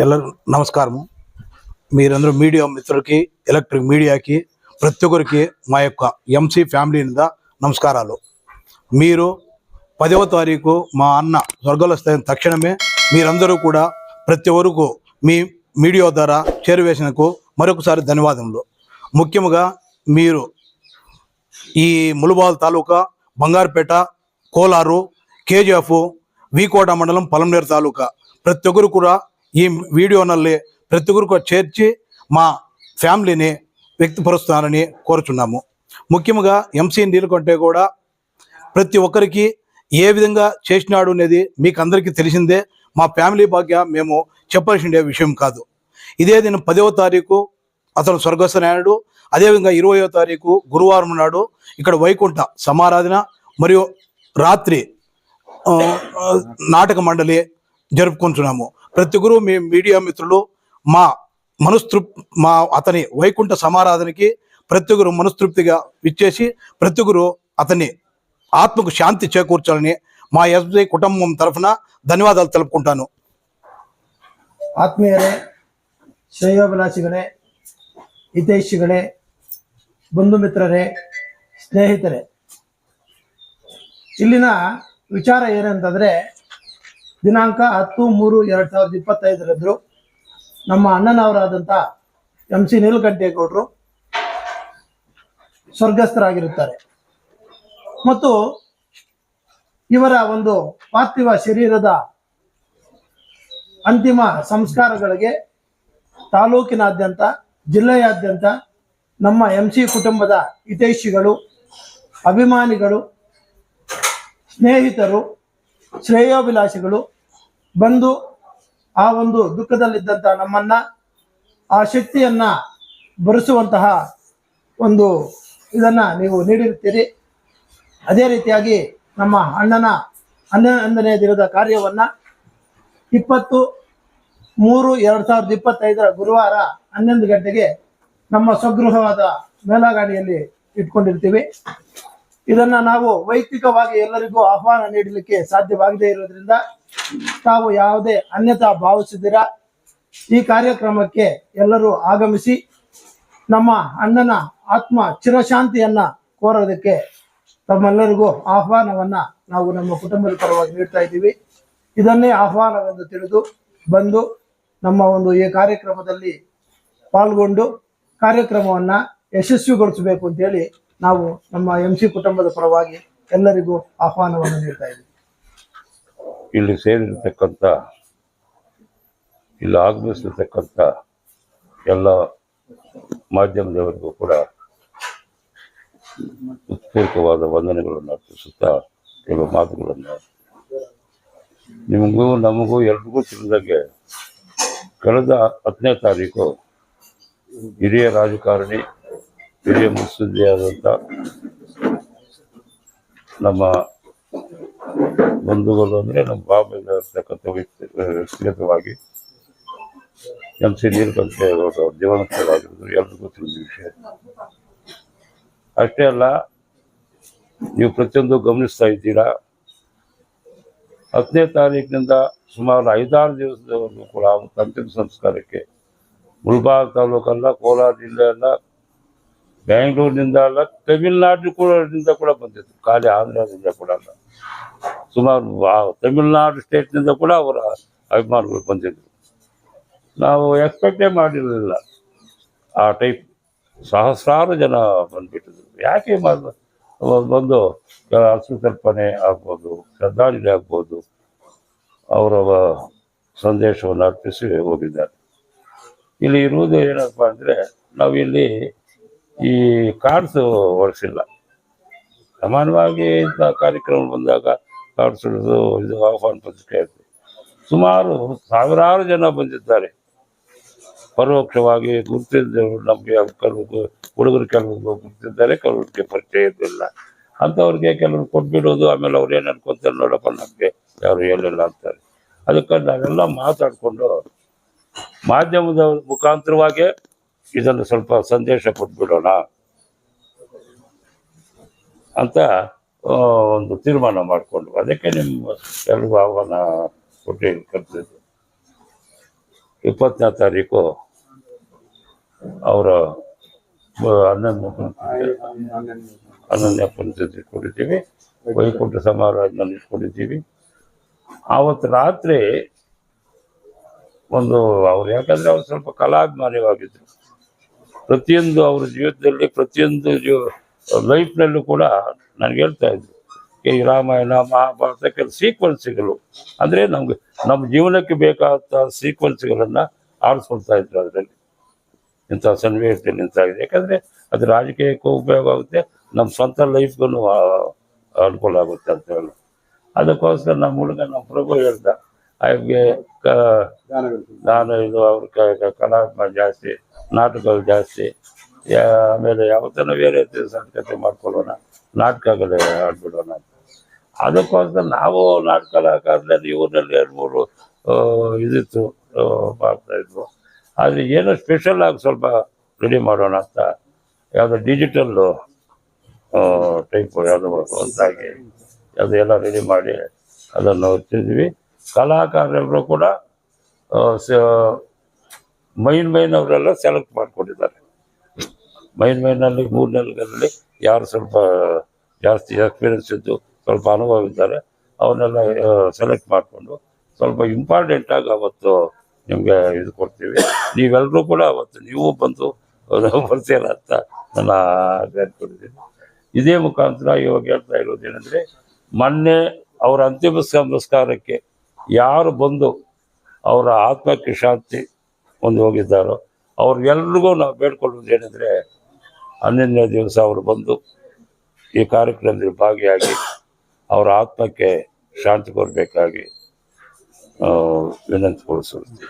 ఎలా నమస్కారము. మీరందరూ మీడియా మిత్రులకి ఎలక్ట్రిక్ మీడియాకి ప్రతి ఒక్కరికి మా యొక్క ఎంసీ ఫ్యామిలీ మీద నమస్కారాలు. మీరు పదవ తారీఖు మా అన్న స్వర్గలస్థైన తక్షణమే మీరందరూ కూడా ప్రతి వరకు మీ మీడియా ద్వారా చేరువేసినకు మరొకసారి ధన్యవాదములు. ముఖ్యంగా మీరు ఈ ములుబాల్ తాలూకా బంగారుపేట కోలారు కేజీఎఫ్ వీకోట మండలం పలంనేరు తాలూకా ప్రతి ఒక్కరు కూడా ఈ వీడియోనల్ని ప్రతి ఒక్కరికి చేర్చి మా ఫ్యామిలీని వ్యక్తపరుస్తున్నారని కోరుచున్నాము. ముఖ్యంగా ఎంసీ నీలకంటే కూడా ప్రతి ఒక్కరికి ఏ విధంగా చేసినాడు అనేది మీకు అందరికీ తెలిసిందే. మా ఫ్యామిలీ భాగ్య మేము చెప్పాల్సిన విషయం కాదు. ఇదే దిన పదవ తారీఖు అతను స్వర్గస్థనాయుడు అదేవిధంగా ఇరవయో తారీఖు గురువారం నాడు ఇక్కడ వైకుంఠ సమారాధన మరియు రాత్రి నాటక మండలి జరుపుకుంటున్నాము. ప్రతి గురు మీ మీడియా మిత్రులు మా మనస్తృప్ మా అతని వైకుంఠ సమారాధనకి ప్రతి ఒక్కరు మనస్తృప్తిగా ఇచ్చేసి ప్రతి ఒక్కరు అతని ఆత్మకు శాంతి చేకూర్చాలని మా ఎస్బీ కుటుంబం తరఫున ధన్యవాదాలు తెలుపుకుంటాను ಆತ್ಮೀಯರೇ ಶ್ರೇಯೋಭಿಲಾಷಿಗಳೇ ಹಿತೈಷಿಗಳೇ ಬಂಧು ಮಿತ್ರರೇ ಸ್ನೇಹಿತರೆ ಇಲ್ಲಿನ ವಿಚಾರ ಏನಂತಂದ್ರೆ ದಿನಾಂಕ ಹತ್ತು ಮೂರು ಎರಡ್ ಸಾವಿರದ ಇಪ್ಪತ್ತೈದರದ್ದು ನಮ್ಮ ಅಣ್ಣನವರಾದಂತ ಎಂ ಸಿ ನೀಲಕಂಠೇಗೌಡರು ಸ್ವರ್ಗಸ್ಥರಾಗಿರುತ್ತಾರೆ. ಮತ್ತು ಇವರ ಒಂದು ಪಾರ್ಥಿವ ಶರೀರದ ಅಂತಿಮ ಸಂಸ್ಕಾರಗಳಿಗೆ ತಾಲೂಕಿನಾದ್ಯಂತ, ಜಿಲ್ಲೆಯಾದ್ಯಂತ ನಮ್ಮ ಎಂ ಸಿ ಕುಟುಂಬದ ಹಿತೈಷಿಗಳು, ಅಭಿಮಾನಿಗಳು, ಸ್ನೇಹಿತರು, ಶ್ರೇಯೋಭಿಲಾಷಿಗಳು ಬಂದು ಆ ಒಂದು ದುಃಖದಲ್ಲಿದ್ದಂತಹ ನಮ್ಮನ್ನ, ಆ ಶಕ್ತಿಯನ್ನ ಬರೆಸುವಂತಹ ಒಂದು ಇದನ್ನ ನೀವು ನೀಡಿರುತ್ತೀರಿ. ಅದೇ ರೀತಿಯಾಗಿ ನಮ್ಮ ಅಣ್ಣನ ಹನ್ನೊಂದನೇ ದಿನದ ಕಾರ್ಯವನ್ನ ಇಪ್ಪತ್ತು ಮೂರು ಎರಡ್ ಸಾವಿರದ ಇಪ್ಪತ್ತೈದರ ಗುರುವಾರ ಹನ್ನೊಂದು ಗಂಟೆಗೆ ನಮ್ಮ ಸ್ವಗೃಹವಾದ ಮೇಲಾಗಾಣಿಯಲ್ಲಿ ಇಟ್ಕೊಂಡಿರ್ತೀವಿ. ಇದನ್ನ ನಾವು ವೈಯಕ್ತಿಕವಾಗಿ ಎಲ್ಲರಿಗೂ ಆಹ್ವಾನ ನೀಡಲಿಕ್ಕೆ ಸಾಧ್ಯವಾಗದೇ ಇರೋದ್ರಿಂದ ತಾವು ಯಾವುದೇ ಅನ್ಯತಾ ಭಾವಿಸಿದಿರ ಈ ಕಾರ್ಯಕ್ರಮಕ್ಕೆ ಎಲ್ಲರೂ ಆಗಮಿಸಿ ನಮ್ಮ ಅಣ್ಣನ ಆತ್ಮ ಚಿರಶಾಂತಿಯನ್ನ ಕೋರೋದಕ್ಕೆ ತಮ್ಮೆಲ್ಲರಿಗೂ ಆಹ್ವಾನವನ್ನ ನಾವು ನಮ್ಮ ಕುಟುಂಬದ ಪರವಾಗಿ ನೀಡ್ತಾ ಇದ್ದೀವಿ. ಇದನ್ನೇ ಆಹ್ವಾನವೆಂದು ತಿಳಿದು ಬಂದು ನಮ್ಮ ಒಂದು ಈ ಕಾರ್ಯಕ್ರಮದಲ್ಲಿ ಪಾಲ್ಗೊಂಡು ಕಾರ್ಯಕ್ರಮವನ್ನ ಯಶಸ್ವಿಗೊಳಿಸಬೇಕು ಅಂತೇಳಿ ನಾವು ನಮ್ಮ ಎಂ ಕುಟುಂಬದ ಪರವಾಗಿ ಎಲ್ಲರಿಗೂ ಆಹ್ವಾನವನ್ನು ನೀಡ್ತಾ ಇದ್ದೀವಿ. ಇಲ್ಲಿ ಸೇರಿರ್ತಕ್ಕಂಥ, ಇಲ್ಲಿ ಆಗಮಿಸಿರ್ತಕ್ಕಂಥ ಎಲ್ಲ ಮಾಧ್ಯಮದವರಿಗೂ ಕೂಡ ಉತ್ಪೂರ್ವಕವಾದ ವಂದನೆಗಳನ್ನು ಅರ್ಪಿಸುತ್ತಾ ಕೆಲವು ಮಾತುಗಳನ್ನು ನಿಮಗೂ ನಮಗೂ ಎಲ್ರಿಗೂ ತಿಳಿದಂಗೆ ಕಳೆದ ಹತ್ತನೇ ತಾರೀಕು ಹಿರಿಯ ರಾಜಕಾರಣಿ, ಹಿರಿಯ ಮುತ್ಸದ್ದಿಯಾದಂಥ ನಮ್ಮ ಬಂಧುಗಳು ಅಂದರೆ ನಮ್ಮ ಬಾಂಬೆಗೆ ಇರ್ತಕ್ಕಂಥ ಎಂ ಸಿ ನೀಲಕಂಠೇಗೌಡರು ಜೀವನಸ್ಥರಾಗಿರೋದು ಎಲ್ರಿಗೂ ತಿಳಿದ ವಿಷಯ. ಅಷ್ಟೇ ಅಲ್ಲ, ನೀವು ಪ್ರತಿಯೊಂದು ಗಮನಿಸ್ತಾ ಇದ್ದೀರಾ? ಹತ್ತನೇ ತಾರೀಕಿನಿಂದ ಸುಮಾರು ಐದಾರು ದಿವಸದವರೆಗೂ ಕೂಡ ಅಂತಿಮ ಸಂಸ್ಕಾರಕ್ಕೆ ಮುಲ್ಬಾಗ್ ತಾಲೂಕಲ್ಲ ಕೋಲಾರ ಜಿಲ್ಲೆ ಅಲ್ಲ ಬ್ಯಾಂಗ್ಳೂರಿನಿಂದ ಅಲ್ಲ ತಮಿಳ್ನಾಡು ಕೂಡ ಕೂಡ ಬಂದಿತ್ತು ಖಾಲಿ ಆಂಧ್ರದಿಂದ ಕೂಡ ಅಲ್ಲ. ಸುಮಾರು ತಮಿಳುನಾಡು ಸ್ಟೇಟ್ನಿಂದ ಕೂಡ ಅವರ ಅಭಿಮಾನಿಗಳು ಬಂದಿದ್ದರು ನಾವು ಎಕ್ಸ್ಪೆಕ್ಟೇ ಮಾಡಿರಲಿಲ್ಲ. ಆ ಟೈಪ್ ಸಹಸ್ರಾರು ಜನ ಬಂದುಬಿಟ್ಟಿದ್ರು. ಯಾಕೆ ಬಂದು ಅಸುಕಲ್ಪನೆ ಆಗ್ಬೋದು, ಶ್ರದ್ಧಾಂಜಲಿ ಆಗ್ಬೋದು, ಅವರ ಸಂದೇಶವನ್ನು ಅರ್ಪಿಸಿ ಹೋಗಿದ್ದಾರೆ. ಇಲ್ಲಿ ಇರುವುದು ಏನಪ್ಪ ಅಂದರೆ ನಾವಿಲ್ಲಿ ಈ ಕಾರ್ಡ್ಸ್ ಹೊರಿಸಿಲ್ಲ ಸಾಮಾನ್ಯವಾಗಿ ಇಂಥ ಕಾರ್ಯಕ್ರಮ ಬಂದಾಗ ಕಾರ್ಡ್ಸ್ ಹಿಡಿದು ಇದು ಆಹ್ವಾನ ಪತ್ರಿಕೆ ಇರ್ತದೆ ಸುಮಾರು ಸಾವಿರಾರು ಜನ ಬಂದಿದ್ದಾರೆ. ಪರೋಕ್ಷವಾಗಿ ಗುರುತಿದ್ದವರು ನಮಗೆ ಕೆಲವು ಹುಡುಗರು ಕೆಲವರು ಗುರುತಿದ್ದಾರೆ ಕೆಲವರಿಗೆ ಪರಿಚಯ ಇರಲಿಲ್ಲ ಅಂಥವ್ರಿಗೆ ಕೆಲವರು ಕೊಟ್ಬಿಡೋದು, ಆಮೇಲೆ ಅವ್ರು ಏನು ಅನ್ಕೊತಾರೆ ನೋಡಪ್ಪ ನಮಗೆ, ಯಾರು ಹೇಳಿಲ್ಲ ಅಂತಾರೆ. ಅದಕ್ಕೆ ನಾವೆಲ್ಲ ಮಾತಾಡಿಕೊಂಡು ಮಾಧ್ಯಮದ ಮುಖಾಂತರವಾಗೇ ಇದನ್ನು ಸ್ವಲ್ಪ ಸಂದೇಶ ಕೊಟ್ಬಿಡೋಣ ಅಂತ ಒಂದು ತೀರ್ಮಾನ ಮಾಡಿಕೊಂಡು ಅದಕ್ಕೆ ನಿಮ್ಮ ಎಲ್ರಿಗೂ ಆಹ್ವಾನ ಕೊಟ್ಟು ಕರೆದಿದ್ದು. ಇಪ್ಪತ್ತನೇ ತಾರೀಕು ಅವರ ಪುಣ್ಯತಿಥಿ ಹನ್ನೊಂದನೇ ಪುಣ್ಯತಿಥಿ ಇಟ್ಕೊಂಡಿದ್ದೀವಿ ವೈಕುಂಠ ಸಮಾರಾಧನೆ ಇಟ್ಕೊಂಡಿದ್ದೀವಿ ಆವತ್ತು ರಾತ್ರಿ ಒಂದು, ಅವ್ರು ಯಾಕಂದ್ರೆ ಅವ್ರು ಸ್ವಲ್ಪ ಕಲಾಭಿಮಾನಿಯಾಗಿದ್ರು. ಪ್ರತಿಯೊಂದು ಅವ್ರ ಜೀವಿತದಲ್ಲಿ ಪ್ರತಿಯೊಂದು ಜೀವ ಲೈಫ್ನಲ್ಲೂ ಕೂಡ ನನಗೆ ಹೇಳ್ತಾ ಇದ್ರು ಈ ರಾಮಾಯಣ ಮಹಾಭಾರತ ಕೆಲವು ಸೀಕ್ವೆನ್ಸ್ಗಳು ಅಂದರೆ ನಮಗೆ ನಮ್ಮ ಜೀವನಕ್ಕೆ ಬೇಕಾದಂಥ ಸೀಕ್ವೆನ್ಸ್ಗಳನ್ನು ಆರಿಸ್ಕೊಳ್ತಾ ಇದ್ರು ಅದರಲ್ಲಿ. ಇಂಥ ಸನ್ನಿವೇಶದಲ್ಲಿ ನಿಂತಾಗಿದೆ. ಯಾಕಂದರೆ ಅದು ರಾಜಕೀಯಕ್ಕೂ ಉಪಯೋಗ ಆಗುತ್ತೆ ನಮ್ಮ ಸ್ವಂತ ಲೈಫ್ಗೂ ಅನುಕೂಲ ಆಗುತ್ತೆ ಅಂತ ಹೇಳಿ ಅದಕ್ಕೋಸ್ಕರ ನಮ್ಮ ಹುಡುಗ ನಮ್ಮ ಪ್ರಭು ಹೇಳ್ದ ಅವ್ರಿಗೆ ಕ ನಾನು ಇದು ಅವ್ರ ಕಲಾತ್ಮ ಜಾಸ್ತಿ ನಾಟಕಗಳು ಜಾಸ್ತಿ ಆಮೇಲೆ ಯಾವತ್ತೇನೋ ಬೇರೆ ಸಂಸ್ಕೃತಿ ಮಾಡ್ಕೊಳ್ಳೋಣ. ನಾಟಕಗಳೇ ಆಡ್ಬಿಡೋಣ ಅದಕ್ಕೋಸ್ಕರ ನಾವು ನಾಟಕ ನಾಟಕದಲ್ಲಿ ಊರಲ್ಲಿ ಎರಡು ಮೂರು ಇದಿತ್ತು ಮಾಡ್ತಾ ಇದ್ವು. ಆದರೆ ಏನೋ ಸ್ಪೆಷಲ್ ಆಗಿ ಸ್ವಲ್ಪ ರೆಡಿ ಮಾಡೋಣ ಅಂತ. ಯಾವುದೋ ಡಿಜಿಟಲ್ಲು ಟೈಪ್ ಯಾವುದೋ ಒಂದಾಗಿ ಅದು ಎಲ್ಲ ರೆಡಿ ಮಾಡಿ ಅದನ್ನು ಓದ್ತಿದ್ವಿ. ಕಲಾಕಾರರು ಕೂಡ ಮೈನ್ ಮೈನ್ ಅವರೆಲ್ಲ ಸೆಲೆಕ್ಟ್ ಮಾಡ್ಕೊಂಡಿದ್ದಾರೆ. ಮೈನ್ ಮೈನಲ್ಲಿ ಮೂರು ನಾಲ್ಕರಲ್ಲಿ ಯಾರು ಸ್ವಲ್ಪ ಜಾಸ್ತಿ ಎಕ್ಸ್ಪೀರಿಯನ್ಸ್ ಇದ್ದು ಸ್ವಲ್ಪ ಅನುಭವ ಇದ್ದಾರೆ ಅವನ್ನೆಲ್ಲ ಸೆಲೆಕ್ಟ್ ಮಾಡಿಕೊಂಡು ಸ್ವಲ್ಪ ಇಂಪಾರ್ಟೆಂಟ್ ಆಗಿ ಅವತ್ತು ನಿಮಗೆ ಇದು ಕೊಡ್ತೀವಿ. ನೀವೆಲ್ಲರೂ ಕೂಡ ಅವತ್ತು ನೀವು ಬಂದು ಬರ್ತೀರ ಅಂತ ನನ್ನ ಕೇಳ್ಕೊಂಡಿದ್ದೀನಿ ಇದೇ ಮುಖಾಂತರ ಇವಾಗ ಹೇಳ್ತಾ ಇರೋದು ಏನಂದರೆ, ಮೊನ್ನೆ ಅವರ ಅಂತಿಮ ಸಂಸ್ಕಾರಕ್ಕೆ ಯಾರು ಬಂದು ಅವರ ಆತ್ಮಕ್ಕೆ ಶಾಂತಿ ಒಂದು ಹೋಗಿದ್ದಾರೋ ಅವ್ರಿಗೆಲ್ರಿಗೂ ನಾವು ಬೇಡ್ಕೊಳ್ಳೋದು ಏನಂದರೆ ಹನ್ನೊಂದನೇ ದಿವಸ ಅವರು ಬಂದು ಈ ಕಾರ್ಯಕ್ರಮದಲ್ಲಿ ಭಾಗಿಯಾಗಿ ಅವರ ಆತ್ಮಕ್ಕೆ ಶಾಂತಿ ಕೊಡಬೇಕಾಗಿ ವಿನಂತಿಗೊಳಿಸುತ್ತೀವಿ